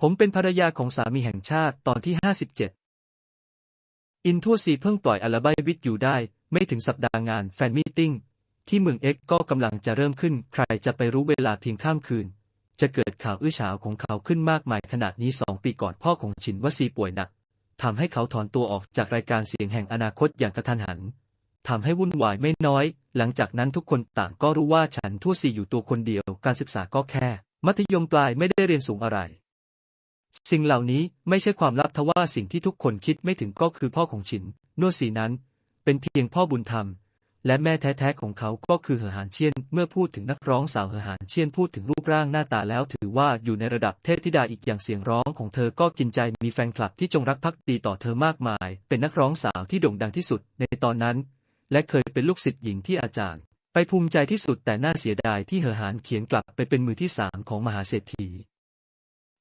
ผมเป็นภรรยาของสามีแห่งชาติตอนที่ 57 อินทัวซีเพิ่งปล่อยอัลบั้มวิดอยู่ได้ ไม่ถึงสัปดาห์งานแฟนมีตติ้งที่เมืองเอ็กก็กำลังจะเริ่มขึ้น ใครจะไปรู้เวลาเพียงข้ามคืน จะเกิดข่าวอื้อฉาวของเขาขึ้นมากมายขนาดนี้สองปีก่อนพ่อของฉินวซีป่วยหนักทำให้เขาถอนตัวออกจากรายการเสียงแห่งอนาคตอย่างกระทันหันทำให้วุ่นวายไม่น้อย หลังจากนั้นทุกคนต่างก็รู้ว่าฉันทั่วซีอยู่ตัวคนเดียว การศึกษาก็แค่ มัธยมปลายไม่ได้เรียนสูงอะไร สิ่งเหล่านี้ไม่ใช่ความลับทว่าสิ่งที่ทุกคนคิดไม่ถึงก็คือพ่อของฉินนวดสีนั้น เป็นเพียงพ่อบุญธรรม และแม่แท้ๆของเขาก็คือเหอหานเชียน เมื่อพูดถึงนักร้องสาวเหอหานเชียนพูดถึงรูปร่างหน้าตาแล้วถือว่าอยู่ในระดับเทพธิดาอีกอย่างเสียงร้องของเธอก็กินใจมีแฟนคลับที่จงรักภักดีต่อเธอมากมาย เป็นนักร้องสาวที่โด่งดังที่สุดในตอนนั้น และเคยเป็นลูกศิษย์หญิงที่อาจารย์ ไปภูมิใจที่สุดแต่น่าเสียดายที่เหอหานเขียนกลับไปเป็นมือที่สามของมหาเศรษฐี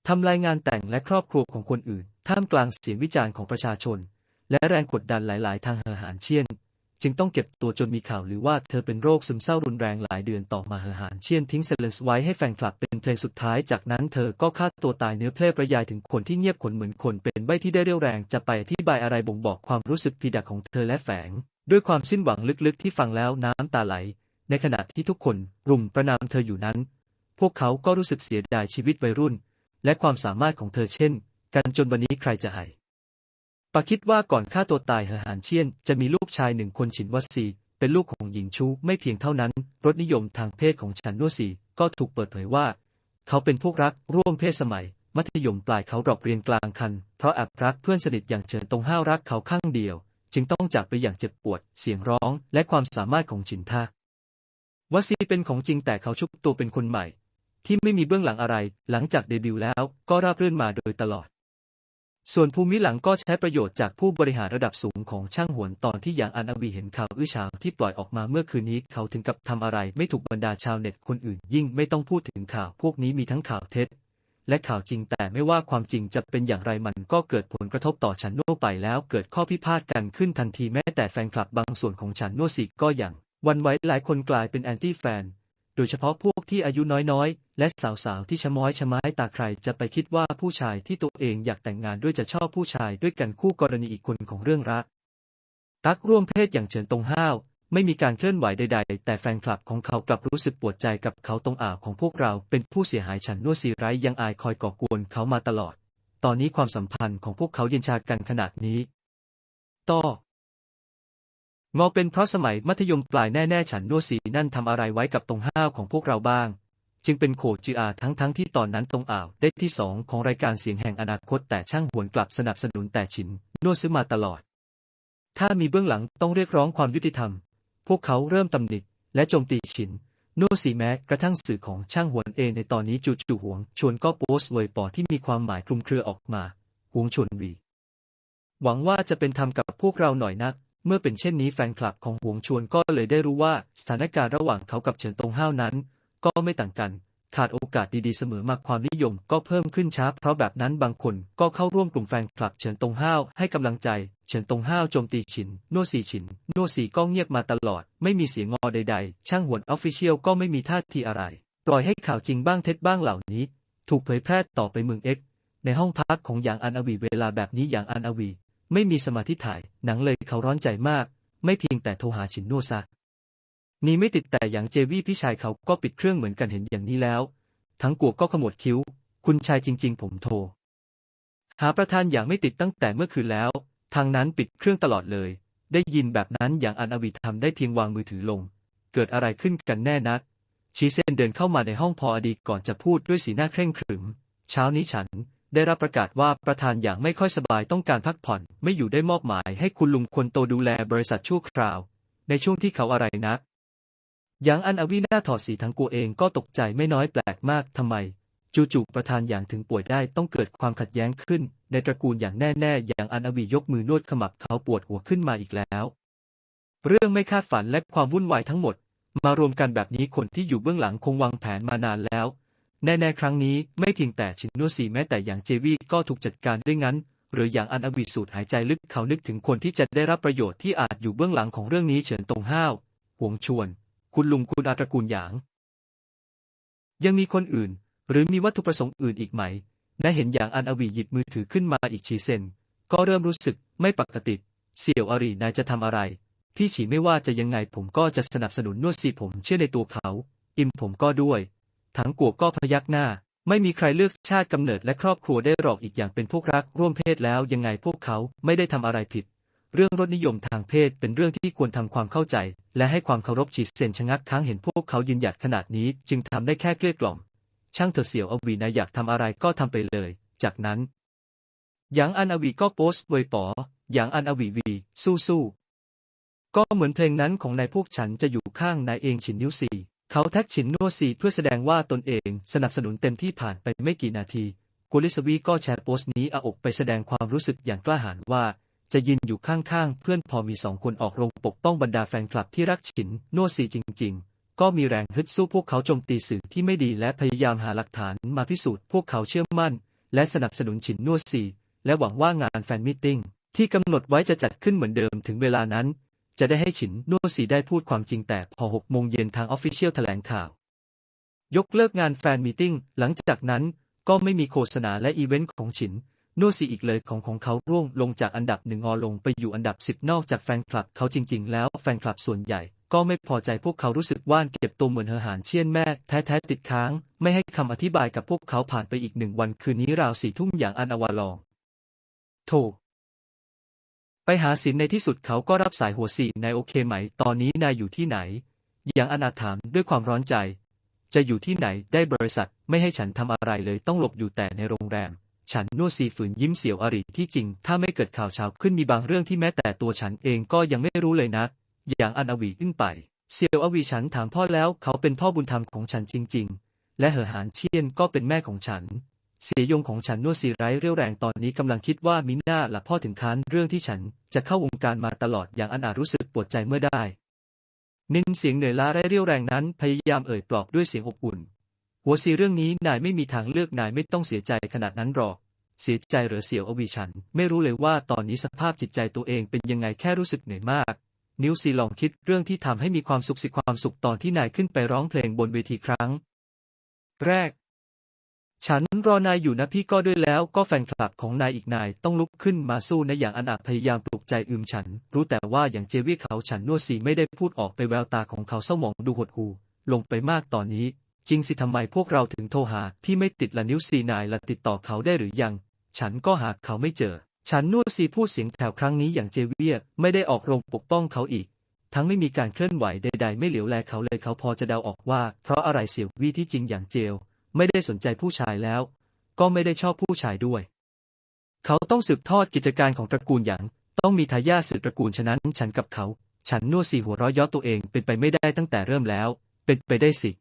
ทำรายงานแต่งและครอบครัวของคนอื่น ท่ามกลางเสียงวิจารณ์ของประชาชน และแรงกดดันหลาย ๆ ทางเหอหานเชียน จึงต้องเก็บตัวจนมีข่าวหรือว่าเธอเป็นโรคซึมเศร้ารุนแรงหลายเดือนต่อมาเหอหานเชียนทิ้งเซเลนส์ไว้ให้แฟนคลับเป็นเพลงสุดท้าย จากนั้นเธอก็ฆ่าตัวตายเนื้อเพลงประยายถึงคนที่เงียบขนเหมือนคนเป็นใบที่ได้เรี่ยวแรงจะไปอธิบายอะไรบ่งบอกความรู้สึกผิดักของเธอและแฝง ด้วยความสิ้นหวังลึก ๆ ที่ฟังแล้วน้ำตาไหล ในขณะที่ทุกคนรุมประนามเธออยู่นั้น พวกเขาก็รู้สึกเสียดายชีวิตวัยรุ่น และความสามารถของเธอเช่น กันจนวันนี้ใครจะให้ปาคิดว่าก่อนฆ่าตัวตายเหอหานเชียน จะมีลูกชายหนึ่งคนฉินวัซี เป็นลูกของหญิงชูไม่เพียงเท่านั้น รสนิยมทางเพศของฉันนัวซีก็ถูกเปิดเผยว่า เขาเป็นพวกรักร่วมเพศสมัย มัธยมปลายเขาดรอปเรียนกลางคัน เพราะแอบรักเพื่อนสนิทอย่างเฉินตรงห้าวรักเขาข้างเดียว จึงต้องจากไปอย่างเจ็บปวด เสียงร้อง และความสามารถของฉินท่าวซีเป็นของจริงแต่เขาชุบตัวเป็นคนใหม่ ที่ไม่มีเบื้องหลังอะไร หลังจากเดบิวต์แล้วก็ราบรื่นมาโดยตลอด ส่วนภูมิหลังก็ใช้ประโยชน์จากผู้บริหารระดับสูงของช่างหวนตอนที่อย่างอันอวีเห็นข่าวอื้อฉาวที่ปล่อยออกมาเมื่อคืนนี้เขาถึงกับทำอะไรไม่ถูกบรรดาชาวเน็ตคนอื่น ยิ่งไม่ต้องพูดถึงข่าวพวกนี้มีทั้งข่าวเท็จ และข่าวจริงแต่ไม่ว่าความจริงจะเป็นอย่างไรมันก็เกิดผลกระทบต่อฉันโน่ไปแล้วเกิดข้อพิพาทกันขึ้นทันทีแม้แต่แฟนคลับบางส่วนของฉันโน่สิก็อย่างวันไว้หลายคนกลายเป็นแอนตี้แฟน โดยเฉพาะพวกที่อายุน้อยๆ และสาวๆ ที่ชะม้อยชะม้ายตาใครจะไปคิดว่าผู้ชายที่ตัวเองอยากแต่งงานด้วยจะชอบผู้ชายด้วยกันคู่กรณีอีกคนของเรื่องรัก ตักร่วมเพศอย่างเฉินตงห้าว ไม่มีการเคลื่อนไหวใดๆ แต่แฟนคลับของเขากลับรู้สึกปวดใจกับเขาตรงอ่าวของพวกเราเป็นผู้เสียหายฉันนวดสีไร้ยังอายคอยก่อกวนเขามาตลอด ตอนนี้ความสัมพันธ์ของพวกเขาเย็นชากันขนาดนี้ ต่อ งอเป็นเพราะสมัยมัธยมปลายแน่ๆฉันนวสีนั่นทำอะไรไว้กับตรงห้าวของพวกเราบ้าง จึงเป็นโคจีอาทั้งๆทที่ตอนนั้นตรงอ่าวได้ที่สองของรายการเสียงแห่งอนาคตแต่ช่างหวนกลับสนับสนุนแต่ฉินนวซื้อมาตลอด ถ้ามีเบื้องหลังต้องเรียกร้องความยุติธรรม พวกเขาเริ่มตำหนิและโจมตีฉินโนสีแม้กระทั่งสื่อของช่างหวนเองในตอนนี้จู่ๆหวง ชวนก็โพสต์เวยปอที่มีความหมายคลุมเครือออกมาหวงชวนวี หวังว่าจะเป็นธรรมกับพวกเราหน่อยนัก เมื่อเป็นเช่นนี้แฟนคลับของหวงชวนก็เลยได้รู้ว่าสถานการณ์ระหว่างเขากับเฉินตงห้าวนั้น ก็ไม่ต่างกัน ขาดโอกาสดีๆเสมอมาความนิยมก็เพิ่มขึ้นช้า เพราะแบบนั้นบางคนก็เข้าร่วมกลุ่มแฟนคลับเฉินตงห้าวให้กำลังใจ เฉินตงห้าวโจมตีฉิน โนสีฉิน โนสีก็เงียบมาตลอด ไม่มีเสียงงอใด ๆ ช่างหวนออฟฟิเชียลก็ไม่มีท่าทีอะไร ปล่อยให้ข่าวจริงบ้างเท็จบ้างเหล่านี้ ถูกเผยแพร่ต่อไปเมืองเอ็กในห้องพักของอย่างอันอวีเวลาแบบนี้อย่างอันอวี ไม่มีสมาธิถ่าย หนังเลยเขาร้อนใจมาก ไม่เพียงแต่โทรหาฉินโนซะนี่ไม่ติดแต่อย่างเจวี่พี่ชายเขาก็ปิดเครื่องเหมือนกันเห็นอย่างนี้แล้ว ทั้งกวกก็ขมวดคิ้ว คุณชายจริง ๆ ผมโทร หาประธานอย่างไม่ติดตั้งแต่เมื่อคืนแล้ว ทางนั้นปิดเครื่องตลอดเลย ได้ยินแบบนั้นอย่างอันอวิทำได้เพียงวางมือถือลง เกิดอะไรขึ้นกันแน่นัก ชีเซนเดินเข้ามาในห้องพออดีก่อนจะพูดด้วยสีหน้าเคร่งขรึม เช้านี้ฉัน ได้รับประกาศว่าประธานอย่างไม่ค่อยสบายต้องการพักผ่อน ไม่อยู่ได้มอบหมายให้คุณลุงคนโตดูแลบริษัทชั่วคราว ในช่วงที่เขาอะไรนักอย่างอันอวีนาถอดสีทั้งกัวเองก็ตกใจไม่น้อยแปลกมากทำไม จู่ๆประธานอย่างถึงป่วยได้ต้องเกิดความขัดแย้งขึ้น ในตระกูลอย่างแน่ๆ อย่างอันอวียกมือนวดขมับเขาปวดหัวขึ้นมาอีกแล้ว เรื่องไม่คาดฝันและความวุ่นวายทั้งหมด มารวมกันแบบนี้คนที่อยู่เบื้องหลังคงวางแผนมานานแล้ว แน่ๆครั้งนี้ไม่เพียงแต่ชินโนสีแม้แต่อย่างเจวี่ก็ถูกจัดการด้วยงั้น หรืออย่างอันอวีสูดหายใจลึกเขานึกถึงคนที่จะได้รับประโยชน์ที่อาจอยู่เบื้องหลังของเรื่องนี้เฉินตงห้าวหวงชวน คุณลุงคุณอาตระกูลหยาง ยังมีคนอื่น หรือมีวัตถุประสงค์อื่นอีกไหมและเห็นอย่างอันอวีหยิบมือถือขึ้นมาอีกฉีเซนก็เริ่มรู้สึกไม่ปกติเสี่ยวอารีนายจะทำอะไร พี่ฉีไม่ว่าจะยังไงผมก็จะสนับสนุนนวดซีผมเชื่อในตัวเขา อิมผมก็ด้วย ถังกัวก็พยักหน้า ไม่มีใครเลือกชาติกำเนิดและครอบครัวได้หรอกอีกอย่างเป็นพวกรักร่วมเพศแล้วยังไงพวกเขาไม่ได้ทำอะไรผิด เรื่องรสนิยมทางเพศเป็นเรื่องที่ควรทำความเข้าใจ และให้ความเคารพฉีเซนชะงักค้างเห็นพวกเขายืนหยัดขนาดนี้จึงทำได้แค่เกลี้ยกล่อม ช่างเถอะเสี่ยวอวีนาอยากทำอะไรก็ทำไปเลย จากนั้นหยางอันอวีก็โพสต์วยป๋อหยางอันอวีวี สู้สู้ก็เหมือนเพลงนั้นของนายพวกฉันจะอยู่ข้างนายเองฉินนิ้วสี่ เขาแท็กฉินนัวซีเพื่อแสดงว่าตนเองสนับสนุนเต็มที่ผ่านไปไม่กี่นาทีกุลิสวีก็แชร์โพสต์นี้อาอกไปแสดงความรู้สึกอย่างกล้าหาญว่า จะยืนอยู่ข้างๆ เพื่อนพอมีสองคนออกโรงปกป้องบรรดาแฟนคลับที่รักฉินนัวซีจริง ๆ ก็มีแรงฮึดสู้พวกเขาโจมตีสื่อที่ไม่ดีและพยายามหาหลักฐานมาพิสูจน์พวกเขาเชื่อมั่น และสนับสนุนฉินนัวซีและหวังว่างานแฟนมิทติ้งที่กำหนดไว้จะจัดขึ้นเหมือนเดิมถึงเวลานั้น จะได้ให้ฉินนัวซีได้พูดความจริงแต่พอหกโมงเย็นทางออฟฟิเชียลแถลงข่าว ยกเลิกงานแฟนมีตติ้ง หลังจากนั้นก็ไม่มีโฆษณาและอีเวนต์ของฉินนัวซีอีกเลยของของเขาร่วงลงจากอันดับหนึ่งงอลงไปอยู่อันดับสิบนอกจากแฟนคลับเขาจริง ๆ แล้วแฟนคลับส่วนใหญ่ก็ไม่พอใจพวกเขารู้สึกว่านเก็บตัวเหมือนเฮอหานเชี่ยนแม่แท้ๆติดค้าง ไม่ให้คำอธิบายกับพวกเขาผ่านไปอีกหนึ่งวันคืนนี้ราวสี่ทุ่มอย่างอันอวาลอง โถ ไปหาสินในที่สุดเขาก็รับสายหัวสีนายโอเคไหม ตอนนี้นายอยู่ที่ไหน อย่างอนาถามด้วยความร้อนใจ จะอยู่ที่ไหนได้บริษัทไม่ให้ฉันทำอะไรเลยต้องหลบอยู่แต่ในโรงแรม ฉันนวดซีฝืนยิ้มเสียวอริที่จริง ถ้าไม่เกิดข่าวเช้าขึ้นมีบางเรื่องที่แม้แต่ตัวฉันเองก็ยังไม่รู้เลยนะ อย่างอนอวีอึ้งไปเซียวอวีฉันถามพ่อแล้วเขาเป็นพ่อบุญธรรมของฉันจริง ๆ และเหอหานเชียนก็เป็นแม่ของฉัน เสียยงของฉันนวดซีไร้เรี่ยวแรงตอนนี้กำลังคิดว่ามิน่าละพ่อถึงค้านเรื่องที่ฉันจะเข้าวงการมาตลอดอย่างอันอาจรู้สึกปวดใจเมื่อได้ นินเสียงเหนื่อยล้าไร้เรี่ยวแรงนั้นพยายามเอ่ยปลอบด้วยเสียงอบอุ่น หัวซีเรื่องนี้นายไม่มีทางเลือกนายไม่ต้องเสียใจขนาดนั้นหรอก เสียใจหรือเสียวอวีฉัน ไม่รู้เลยว่าตอนนี้สภาพจิตใจตัวเองเป็นยังไงแค่รู้สึกเหนื่อยมาก นิวซีลองคิดเรื่องที่ทำให้มีความสุขสิความสุขตอนที่นายขึ้นไปร้องเพลงบนเวทีครั้ง แรก ฉันรอนายอยู่นะพี่ก็ด้วยแล้วก็แฟนคลับของนายอีกนายต้องลุกขึ้นมาสู้นะอย่างอันอาจพยายามปลุกใจอืมฉัน รู้แต่ว่าอย่างเจวี่เขาฉันนวดสีไม่ได้พูดออกไปแววตาของเขาเศร้าหมองดูหดหูลงไปมากตอนนี้ จริงสิทำไมพวกเราถึงโทรหาที่ไม่ติดละนิ้วซีนายละติดต่อเขาได้หรือยัง ฉันก็หาเขาไม่เจอ ฉันนวดซีพูดเสียงแถวครั้งนี้อย่างเจวียไม่ได้ออกโรงปกป้องเขาอีก ทั้งไม่มีการเคลื่อนไหวใด ๆ ไม่เหลียวแลเขาเลยเขาพอจะเดาออกว่า เพราะอะไรเสี่ยววี่ที่จริงอย่างเจล ไม่ได้สนใจผู้ชายแล้ว ก็ไม่ได้ชอบผู้ชายด้วย เขาต้องสืบทอดกิจการของตระกูลอย่าง ต้องมีทายาทสืบตระกูลฉะนั้น ฉันกับเขา ฉันนวดสีหัวราะเย้อตัวเองเป็นไปไม่ได้ตั้งแต่เริ่มแล้ว เป็นไปได้สิ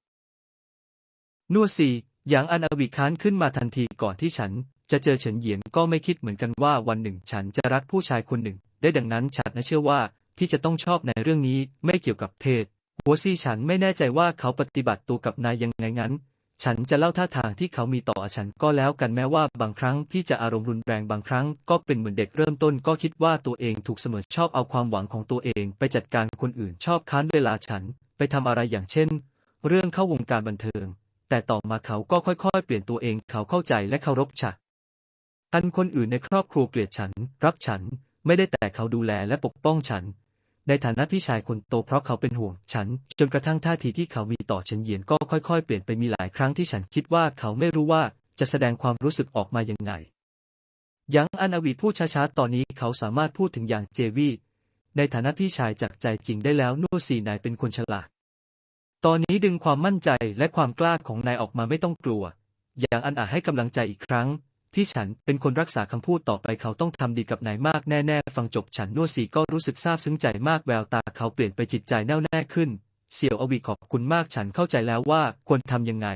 นวดสีอย่างอันอวิค้านขึ้นมาทันทีก่อนที่ฉันจะเจอเฉินเหยียนก็ไม่คิดเหมือนกันว่าวันหนึ่ง ฉันจะรักผู้ชายคนหนึ่ง ได้ดังนั้นฉันน่ะเชื่อว่าที่จะต้องชอบในเรื่องนี้ไม่เกี่ยวกับเพศหัวซีฉันไม่แน่ใจว่าเขาปฏิบัติตัวกับนายยังไงงั้น ฉันจะเล่าท่าทางที่เขามีต่อฉันก็แล้วกันแม้ว่าบางครั้งที่จะอารมณ์รุนแรงบางครั้งก็เป็นเหมือนเด็กเริ่มต้นก็คิดว่าตัวเองถูกเสมอชอบเอาความหวังของตัวเองไปจัดการคนอื่นชอบค้านเวลาฉันไปทำอะไรอย่างเช่น เรื่องเข้าวงการบันเทิง แต่ต่อมาเขาก็ค่อยๆ เปลี่ยนตัวเองเขาเข้าใจและเคารพฉันอันคนอื่นในครอบครัวเกลียดฉัน รับฉัน ไม่ได้แต่เขาดูแลและปกป้องฉัน ในฐานะพี่ชายคนโตเพราะเขาเป็นห่วงฉัน จนกระทั่งท่าทีที่เขามีต่อเฉินเหยียนก็ค่อยๆ เปลี่ยนไปมีหลายครั้งที่ฉันคิดว่าเขาไม่รู้ว่าจะแสดงความรู้สึกออกมายังไง ยังอันอวีพูดช้าๆ ตอนนี้เขาสามารถพูดถึงอย่างเจวี่ในฐานะพี่ชายจากใจจริงได้แล้วนู่สีนายเป็นคนฉลาด ตอนนี้ดึงความมั่นใจและความกล้าของนายออกมาไม่ต้องกลัว อย่างอันอาจให้กำลังใจอีกครั้ง ที่ฉันเป็นคนรักษาคำพูดต่อไปเขาต้องทำดีกับนายมากแน่ๆ ฟังจบฉันนวดสีก็รู้สึกซาบซึ้งใจมากแววตาเขาเปลี่ยนไปจิตใจแน่วแน่ขึ้น เสี่ยวอวีขอบคุณมากฉันเข้าใจแล้วว่าควรทำยังไง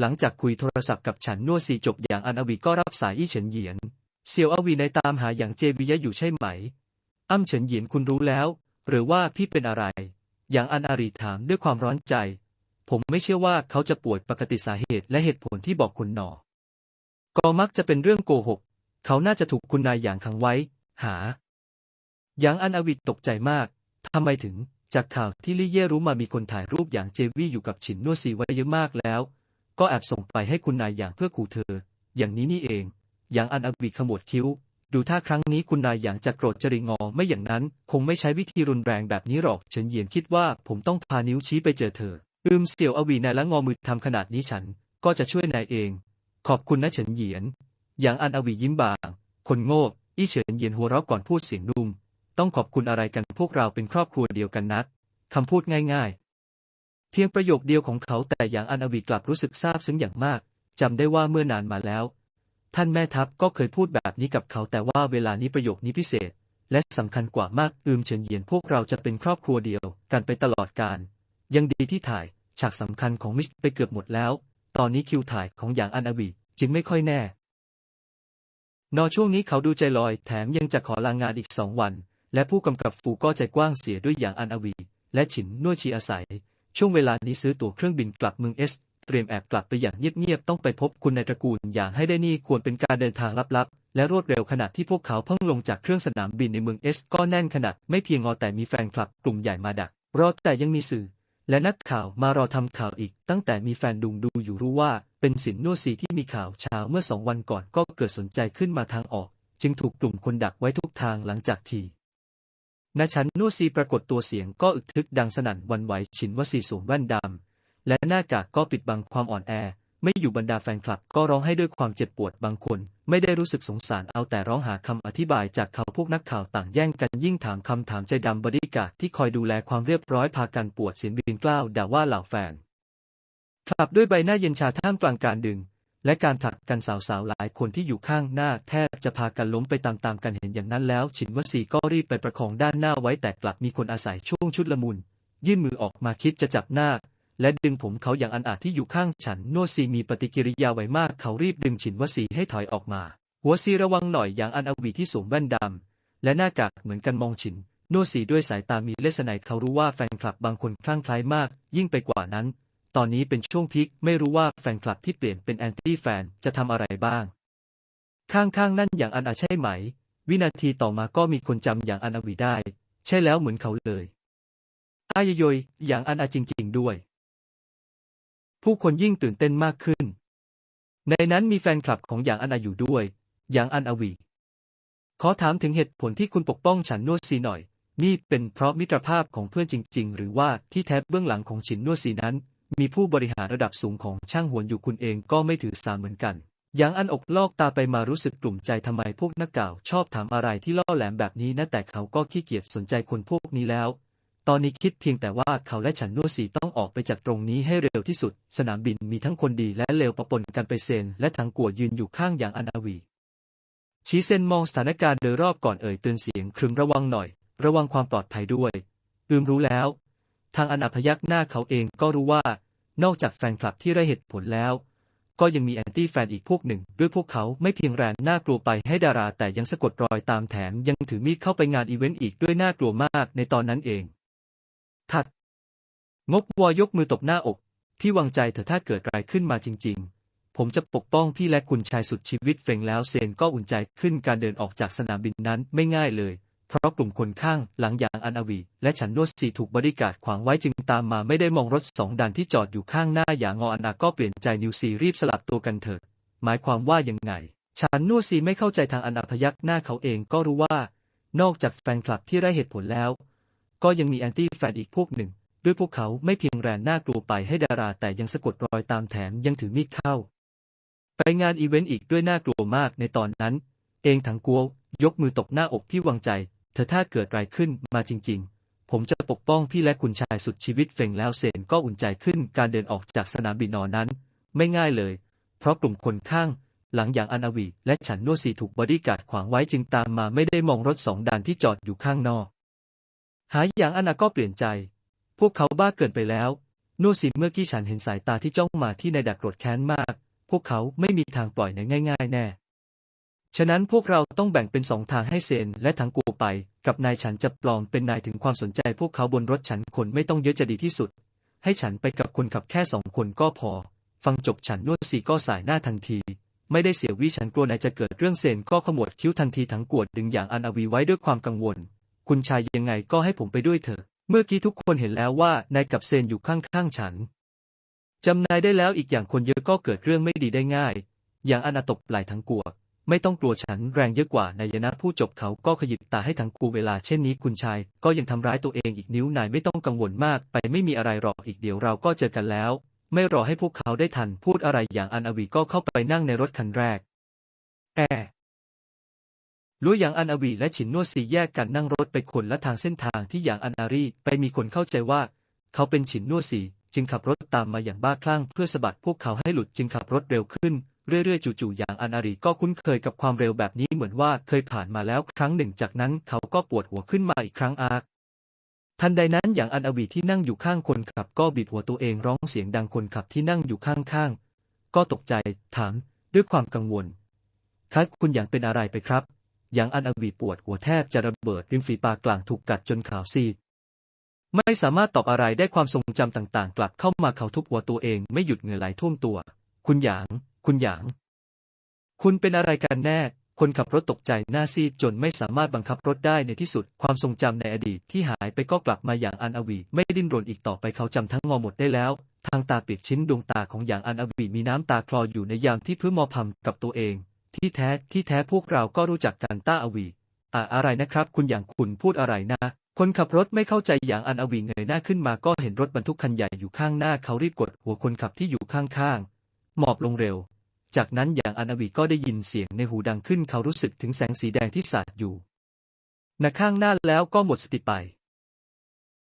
หลังจากคุยโทรศัพท์กับฉันนวดสีจบอย่างอันอวีก็รับสายอี้เฉินเหยียน เสี่ยวอวีในตามหาอย่างเจวิยะอยู่ใช่ไหม อ้ำเฉินเหยียนคุณรู้แล้ว หรือว่าพี่เป็นอะไร อย่างอันอารีถามด้วยความร้อนใจ ผมไม่เชื่อว่าเขาจะป่วยปกติสาเหตุและเหตุผลที่บอกคุณหนอ ก็มักจะเป็นเรื่องโกหก เขาน่าจะถูกคุณนายอย่างขังไว้ หา อย่างอันอวิตตกใจมาก ทำไมถึง จากข่าวที่ลี่เย่รู้มามีคนถ่ายรูปอย่างเจวี่อยู่กับฉินนัวซีไว้เยอะมากแล้ว ก็แอบส่งไปให้คุณนายอย่างเพื่อขู่เธอ อย่างนี้นี่เองหยางอันอวีขมวดคิ้ว ดูท่าครั้งนี้คุณนายอย่างจะโกรธจริงอไม่อย่างนั้น คงไม่ใช้วิธีรุนแรงแบบนี้หรอกเฉินเยียนคิดว่าผมต้องพานิ้วชี้ไปเจอเธอ อืมเสี่ยวอวีนายละงอมือทำขนาดนี้ฉันก็จะช่วยนายเอง ขอบคุณนะเฉินเหยียนหยางอันอวียิ้มบาง คนโง่ อี้เฉินเหยียนหัวเราะก่อนพูดเสียงนุ่ม ต้องขอบคุณอะไรกันพวกเราเป็นครอบครัวเดียวกันนักคำพูดง่ายๆ เพียงประโยคเดียวของเขาแต่อย่างอันอวีกลับรู้สึกซาบซึ้งอย่างมากจำได้ว่าเมื่อนานมาแล้ว ท่านแม่ทัพก็เคยพูดแบบนี้กับเขาแต่ว่าเวลานี้ประโยคนี้พิเศษ และสำคัญกว่ามากอืมเฉินเหยียนพวกเราจะเป็นครอบครัวเดียวกันไปตลอดกาลยังดีที่ถ่ายฉากสำคัญของมิสไปเกือบหมดแล้ว ตอนนี้คิวถ่ายของอย่างอันอวีจึงไม่ค่อยแน่ นอช่วงนี้เขาดูใจลอย แถมยังจะขอลางงานอีกสองวัน และผู้กำกับฟูก็ใจกว้างเสียด้วยอย่างอันอวี และฉินน่วชีอาศัย ช่วงเวลานี้ซื้อตั๋วเครื่องบินกลับเมืองเอส เตรียมแอบกลับไปอย่างเงียบๆต้องไปพบคุณในตระกูลอย่างให้ได้นี่ควรเป็นการเดินทางลับๆ และรวดเร็วขณะที่พวกเขาเพิ่งลงจากเครื่องสนามบินในเมืองเอส ก็แน่นขนาดไม่เพียงงอแต่มีแฟนคลับกลุ่มใหญ่มาดักรอแต่ยังมีสื่อ และนักข่าวมารอทำข่าวอีก ตั้งแต่มีแฟนดุงดูอยู่รู้ว่า เป็นสินนวดสีที่มีข่าวเช้าเมื่อสองวันก่อนก็เกิดสนใจขึ้นมาทางออก จึงถูกกลุ่มคนดักไว้ทุกทางหลังจากทีณชั้นนวดซีปรากฏตัวเสียงก็อึกทึกดังสนั่นวันไหวฉินวสีสวมแว่นดำและหน้ากากก็ปิดบังความอ่อนแอ ไม่อยู่บรรดาแฟนคลับ ก็ร้องให้ด้วยความเจ็บปวดบางคน ไม่ได้รู้สึกสงสารเอาแต่ร้องหาคำอธิบายจากเขาพวกนักข่าวต่างแย่งกันยิ่งถามคำถามใจดำบริการที่คอยดูแลความเรียบร้อยพากันปวดเสียงบินกล้าวด่าว่าเหล่าแฟนคลับด้วยใบหน้าเย็นชาท่ามกลางการดึง และการผลักกันสาวๆหลายคนที่อยู่ข้างหน้าแทบจะพากันล้มไปตามๆกันเห็นอย่างนั้นแล้วฉินวสีก็รีบไปประคองด้านหน้าไว้แต่กลับมีคนอาศัยช่วงชุดละมุน ยื่นมือออกมาคิดจะจับหน้า และดึงผมเขาอย่างอันอาจที่อยู่ข้างฉัน โนซีมีปฏิกิริยาไวมากเขารีบดึงฉินวสีให้ถอยออกมา หัวซีระวังหน่อยอย่างอันอวีที่สวมแว่นดำและหน้ากากเหมือนกันมองฉิน โนสีด้วยสายตามีเลสไนเขารู้ว่าแฟนคลับบางคนคลั่งไคล้มาก ยิ่งไปกว่านั้น ตอนนี้เป็นช่วงพีคไม่รู้ว่าแฟนคลับที่เปลี่ยนเป็นแอนตี้แฟนจะทำอะไรบ้าง ข้างๆนั่นอย่างอันอาใช่ไหม วินาทีต่อมาก็มีคนจำอย่างอันอวีได้ ใช่แล้วเหมือนเขาเลยอายยยอย่างอันอาจริง ๆ ด้วย ผู้คนยิ่งตื่นเต้นมากขึ้น ในนั้นมีแฟนคลับของอย่างอันอาอยู่ด้วยอย่างอันอวี ขอถามถึงเหตุผลที่คุณปกป้องฉันนวดซีหน่อย นี่เป็นเพราะมิตรภาพของเพื่อนจริง ๆ หรือว่าที่แท้เบื้องหลังของฉินนวดซีนั้น มีผู้บริหารระดับสูงของช่างหวนอยู่คุณเองก็ไม่ถือสาเหมือนกันอย่างอันอกลอกตาไปมารู้สึกกลุ่มใจทำไมพวกนักข่าวชอบถามอะไรที่ล่อแหลมแบบนี้นะแต่เขาก็ขี้เกียจสนใจคนพวกนี้แล้ว ตอนนี้คิดเพียงแต่ว่าเขาและฉันนวสีต้องออกไปจากตรงนี้ให้เร็วที่สุด สนามบินมีทั้งคนดีและเลวปะปนกันไปเซน และทางกัวยืนอยู่ข้างอย่างอันอาวี ชีเซนมองสถานการณ์โดยรอบก่อนเอ่ยเตือนเสียงครึมระวังหน่อย ระวังความปลอดภัยด้วยอืมรู้แล้ว ทางอันอัพยักหน้าเขาเองก็รู้ว่า นอกจากแฟนคลับที่ไร้เหตุผลแล้ว ก็ยังมีแอนตี้แฟนอีกพวกหนึ่ง ด้วยพวกเขาไม่เพียงแรนน่ากลัวไปให้ดาราแต่ยังสะกดรอยตามแถมยังถือมีดเข้าไปงานอีเวนต์อีกด้วยน่ากลัวมากในตอนนั้นเอง ถัดงบวอยกมือตบหน้าอก พี่วางใจเถอะถ้าเกิดอะไรขึ้นมาจริง ๆ ผมจะปกป้องพี่และคุณชายสุดชีวิตเฟงแล้วเซนก็อุ่นใจขึ้นการเดินออกจากสนามบินนั้นไม่ง่ายเลย เพราะกลุ่มคนข้างหลังอย่างอันอวี และฉันโนสีถูกบริการขวางไว้จึงตามมาไม่ได้มองรถสองด่านที่จอดอยู่ข้างหน้าอย่างงออันอาก็เปลี่ยนใจนิวซีรีบสลับตัวกันเถิดหมายความว่ายังไง ฉันโนซีไม่เข้าใจทางอันอาพยักหน้าเขาเองก็รู้ว่า นอกจากแฟนคลับที่ไร้เหตุผลแล้ว ก็ยังมีแอนตี้แฟนอีกพวกหนึ่ง ด้วยพวกเขาไม่เพียงแรนน่ากลัวไปให้ดาราแต่ยังสะกดรอยตามแถมยังถือมีดเข้า ไปงานอีเวนต์อีกด้วยน่ากลัวมากในตอนนั้น เองถังกัวยกมือตบหน้าอกพี่วางใจ เธอถ้าเกิดอะไรขึ้นมาจริง ๆ ผมจะปกป้องพี่และคุณชายสุดชีวิตเฟงแล้วเซนก็อุ่นใจขึ้นการเดินออกจากสนามบินนอนนั้น ไม่ง่ายเลย เพราะกลุ่มคนข้างหลังอย่างอันอวีและฉันโนสีถูกบอดี้การ์ดขวางไว้จึงตามมาไม่ได้มองรถสองด่านที่จอดอยู่ข้างนอก หายอย่างอันอาก็เปลี่ยนใจ พวกเขาบ้าเกินไปแล้วโนสิเมื่อกี้ฉันเห็นสายตาที่จ้องมาที่นายดักโกรธแค้นมาก พวกเขาไม่มีทางปล่อยในง่าย ๆ แน่ ฉะนั้นพวกเราต้องแบ่งเป็นสองทางให้เซนและทั้งกูไป กับนายฉันจะปลอมเป็นนายถึงความสนใจ พวกเขาบนรถฉันคนไม่ต้องเยอะจะดีที่สุด ให้ฉันไปกับคนขับแค่สองคนก็พอ ฟังจบฉันนวดสีก็สายหน้าทันที ไม่ได้เสียวิฉันกลัวนายจะเกิดเรื่องเซนก็ขมวดคิ้วทันทีทั้งกวดดึงอย่างอันอวีไว้ด้วยความกังวล คุณชายยังไงก็ให้ผมไปด้วยเถอะ เมื่อกี้ทุกคนเห็นแล้วว่านายกับเซนอยู่ข้างๆฉันจำนายได้แล้วอีกอย่างคนเยอะก็เกิดเรื่องไม่ดีได้ง่าย อย่างอนาตบไหลทั้งกัว ไม่ต้องกลัวฉันแรงเยอะกว่านายนะผู้จบเขาก็ขยิบตาให้ทั้งกูเวลาเช่นนี้คุณชาย ก็ยังทำร้ายตัวเองอีกนิ้วนายไม่ต้องกังวลมากไปไม่มีอะไรหรอกอีกเดี๋ยวเราก็เจอกันแล้ว ไม่รอให้พวกเขาได้ทันพูดอะไรอย่างอันอวีก็เข้าไปนั่งในรถคันแรก แอ ลัวหยางอันอวีและฉินนวดซีแยกกันนั่งรถไปคนละทางเส้นทางที่หยางอันอารีไปมีคนเข้าใจว่า เขาเป็นฉินนวดซีจึงขับรถตามมาอย่างบ้าคลั่งเพื่อสะบัดพวกเขาให้หลุดจึงขับรถเร็วขึ้นเรื่อยๆจู่ๆหยางอันอารีก็คุ้นเคยกับความเร็วแบบนี้เหมือนว่าเคยผ่านมาแล้วครั้งหนึ่งจากนั้นเขาก็ปวดหัวขึ้นมาอีกครั้งอาร์ทันใดนั้นหยางอันอวีที่นั่งอยู่ข้างคนขับก็บีบหัวตัวเองร้องเสียงดังคนขับที่นั่งอยู่ข้างๆ ก็ตกใจถามด้วยความกังวลครับคุณหยางเป็นอะไรไปครับ หยางอันอวีปวดหัวแทบจะระเบิดริมฝีปากกลางถูกกัดจนขาวซีด ไม่สามารถตอบอะไรได้ความทรงจำต่างๆ กลับเข้ามาเขาทุบหัวตัวเองไม่หยุดเหงื่อไหลท่วมตัว คุณหยาง คุณหยาง คุณเป็นอะไรกันแน่ คนขับรถตกใจหน้าซีดจนไม่สามารถบังคับรถได้ในที่สุดความทรงจำในอดีตที่หายไปก็กลับมาอย่างอันอวีไม่ดิ้นรนอีกต่อไปเขาจำทั้งงอหมดได้แล้วทางตาปียกชิ้นดวงตาของอย่างอันอวีมีน้ำตาคลออยู่ในยามที่เพื่อมอพำกับตัวเอง ที่แท้ที่แท้พวกเราก็รู้จักกันต้าอวีอ่าอะไรนะครับ คุณอย่างคุณพูดอะไรนะ คนขับรถไม่เข้าใจอย่างอันอวีเงยหน้าขึ้นมาก็เห็นรถบรรทุกคันใหญ่อยู่ข้างหน้าเขารีบกดหัวคนขับที่อยู่ข้างๆหมอบลงเร็ว จากนั้นอย่างอันอวีก็ได้ยินเสียงในหูดังขึ้นเขารู้สึกถึงแสงสีแดงที่สาดอยู่ณข้างหน้าแล้วก็หมดสติไป